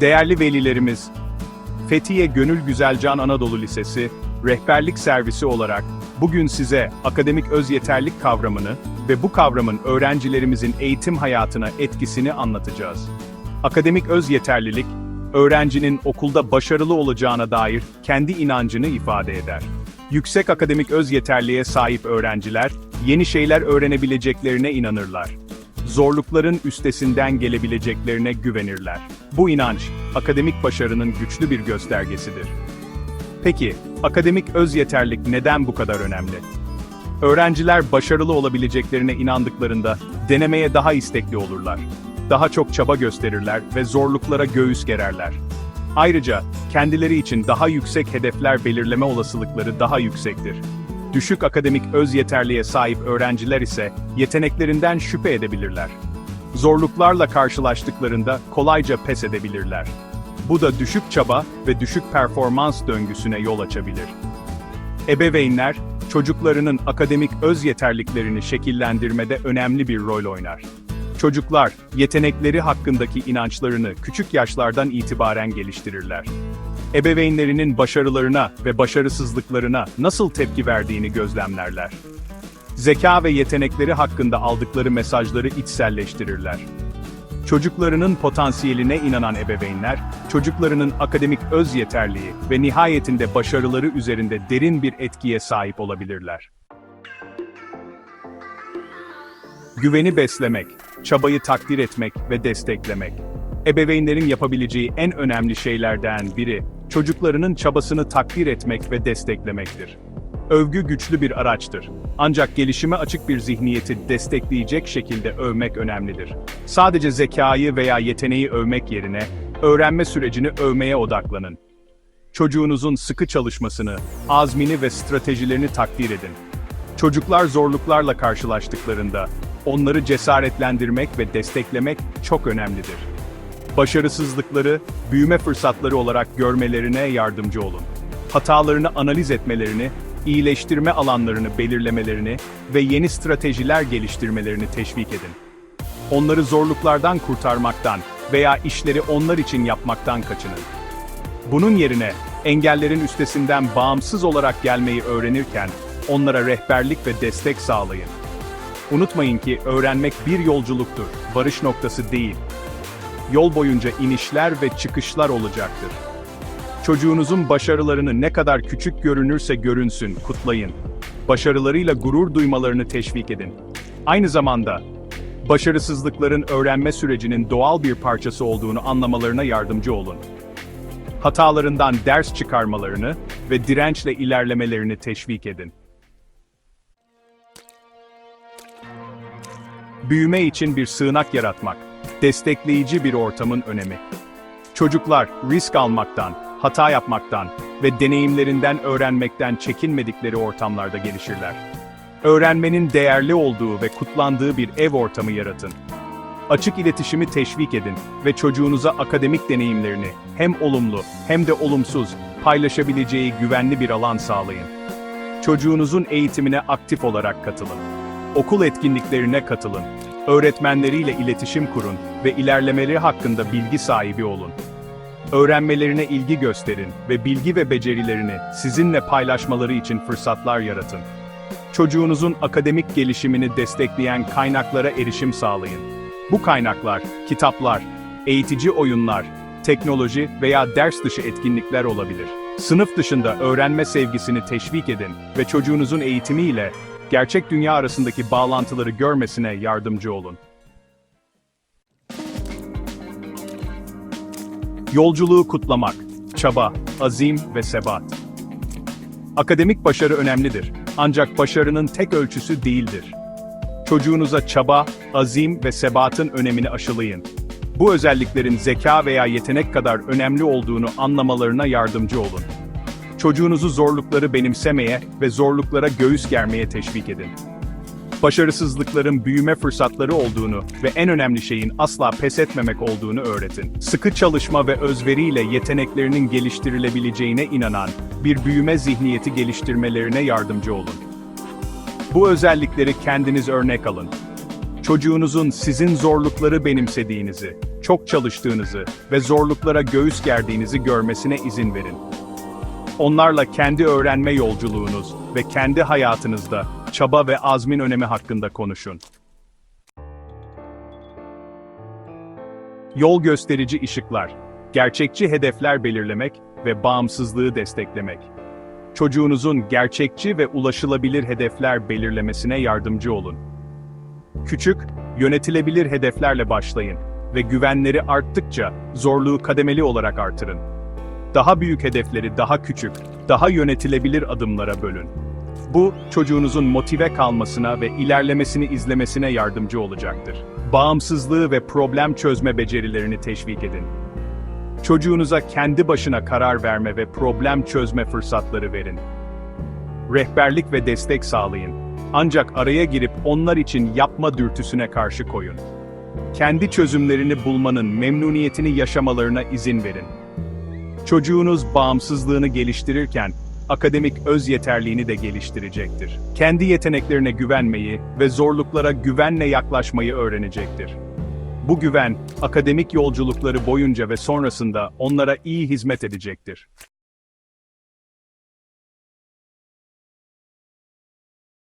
Değerli velilerimiz, Fethiye Gönül Güzelcan Anadolu Lisesi, rehberlik servisi olarak bugün size akademik öz yeterlik kavramını ve bu kavramın öğrencilerimizin eğitim hayatına etkisini anlatacağız. Akademik öz yeterlilik, öğrencinin okulda başarılı olacağına dair kendi inancını ifade eder. Yüksek akademik öz yeterliğe sahip öğrenciler, yeni şeyler öğrenebileceklerine inanırlar. Zorlukların üstesinden gelebileceklerine güvenirler. Bu inanç, akademik başarının güçlü bir göstergesidir. Peki, akademik öz yeterlik neden bu kadar önemli? Öğrenciler başarılı olabileceklerine inandıklarında denemeye daha istekli olurlar. Daha çok çaba gösterirler ve zorluklara göğüs gererler. Ayrıca kendileri için daha yüksek hedefler belirleme olasılıkları daha yüksektir. Düşük akademik öz yeterliğe sahip öğrenciler ise yeteneklerinden şüphe edebilirler. Zorluklarla karşılaştıklarında kolayca pes edebilirler. Bu da düşük çaba ve düşük performans döngüsüne yol açabilir. Ebeveynler, çocuklarının akademik öz yeterliklerini şekillendirmede önemli bir rol oynar. Çocuklar, yetenekleri hakkındaki inançlarını küçük yaşlardan itibaren geliştirirler. Ebeveynlerinin başarılarına ve başarısızlıklarına nasıl tepki verdiğini gözlemlerler. Zeka ve yetenekleri hakkında aldıkları mesajları içselleştirirler. Çocuklarının potansiyeline inanan ebeveynler, çocuklarının akademik öz yeterliği ve nihayetinde başarıları üzerinde derin bir etkiye sahip olabilirler. Güveni beslemek, çabayı takdir etmek ve desteklemek. Ebeveynlerin yapabileceği en önemli şeylerden biri, çocuklarının çabasını takdir etmek ve desteklemektir. Övgü güçlü bir araçtır. Ancak gelişime açık bir zihniyeti destekleyecek şekilde övmek önemlidir. Sadece zekayı veya yeteneği övmek yerine, öğrenme sürecini övmeye odaklanın. Çocuğunuzun sıkı çalışmasını, azmini ve stratejilerini takdir edin. Çocuklar zorluklarla karşılaştıklarında, onları cesaretlendirmek ve desteklemek çok önemlidir. Başarısızlıkları, büyüme fırsatları olarak görmelerine yardımcı olun. Hatalarını analiz etmelerini, iyileştirme alanlarını belirlemelerini ve yeni stratejiler geliştirmelerini teşvik edin. Onları zorluklardan kurtarmaktan veya işleri onlar için yapmaktan kaçının. Bunun yerine, engellerin üstesinden bağımsız olarak gelmeyi öğrenirken, onlara rehberlik ve destek sağlayın. Unutmayın ki öğrenmek bir yolculuktur, varış noktası değil. Yol boyunca inişler ve çıkışlar olacaktır. Çocuğunuzun başarılarını ne kadar küçük görünürse görünsün, kutlayın. Başarılarıyla gurur duymalarını teşvik edin. Aynı zamanda, başarısızlıkların öğrenme sürecinin doğal bir parçası olduğunu anlamalarına yardımcı olun. Hatalarından ders çıkarmalarını ve dirençle ilerlemelerini teşvik edin. Büyüme için bir sığınak yaratmak, destekleyici bir ortamın önemi. Çocuklar risk almaktan, hata yapmaktan ve deneyimlerinden öğrenmekten çekinmedikleri ortamlarda gelişirler. Öğrenmenin değerli olduğu ve kutlandığı bir ev ortamı yaratın. Açık iletişimi teşvik edin ve çocuğunuza akademik deneyimlerini hem olumlu hem de olumsuz paylaşabileceği güvenli bir alan sağlayın. Çocuğunuzun eğitimine aktif olarak katılın. Okul etkinliklerine katılın. Öğretmenleriyle iletişim kurun ve ilerlemeleri hakkında bilgi sahibi olun. Öğrenmelerine ilgi gösterin ve bilgi ve becerilerini sizinle paylaşmaları için fırsatlar yaratın. Çocuğunuzun akademik gelişimini destekleyen kaynaklara erişim sağlayın. Bu kaynaklar, kitaplar, eğitici oyunlar, teknoloji veya ders dışı etkinlikler olabilir. Sınıf dışında öğrenme sevgisini teşvik edin ve çocuğunuzun eğitimiyle gerçek dünya arasındaki bağlantıları görmesine yardımcı olun. Yolculuğu kutlamak, çaba, azim ve sebat. Akademik başarı önemlidir. Ancak başarının tek ölçüsü değildir. Çocuğunuza çaba, azim ve sebatın önemini aşılayın. Bu özelliklerin zeka veya yetenek kadar önemli olduğunu anlamalarına yardımcı olun. Çocuğunuzu zorlukları benimsemeye ve zorluklara göğüs germeye teşvik edin. Başarısızlıkların büyüme fırsatları olduğunu ve en önemli şeyin asla pes etmemek olduğunu öğretin. Sıkı çalışma ve özveriyle yeteneklerinin geliştirilebileceğine inanan bir büyüme zihniyeti geliştirmelerine yardımcı olun. Bu özellikleri kendiniz örnek alın. Çocuğunuzun sizin zorlukları benimsediğinizi, çok çalıştığınızı ve zorluklara göğüs gerdiğinizi görmesine izin verin. Onlarla kendi öğrenme yolculuğunuz ve kendi hayatınızda çaba ve azmin önemi hakkında konuşun. Yol gösterici ışıklar, gerçekçi hedefler belirlemek ve bağımsızlığı desteklemek. Çocuğunuzun gerçekçi ve ulaşılabilir hedefler belirlemesine yardımcı olun. Küçük, yönetilebilir hedeflerle başlayın ve güvenleri arttıkça zorluğu kademeli olarak artırın. Daha büyük hedefleri daha küçük, daha yönetilebilir adımlara bölün. Bu, çocuğunuzun motive kalmasına ve ilerlemesini izlemesine yardımcı olacaktır. Bağımsızlığı ve problem çözme becerilerini teşvik edin. Çocuğunuza kendi başına karar verme ve problem çözme fırsatları verin. Rehberlik ve destek sağlayın. Ancak araya girip onlar için yapma dürtüsüne karşı koyun. Kendi çözümlerini bulmanın memnuniyetini yaşamalarına izin verin. Çocuğunuz bağımsızlığını geliştirirken, akademik öz yeterliğini de geliştirecektir. Kendi yeteneklerine güvenmeyi ve zorluklara güvenle yaklaşmayı öğrenecektir. Bu güven, akademik yolculukları boyunca ve sonrasında onlara iyi hizmet edecektir.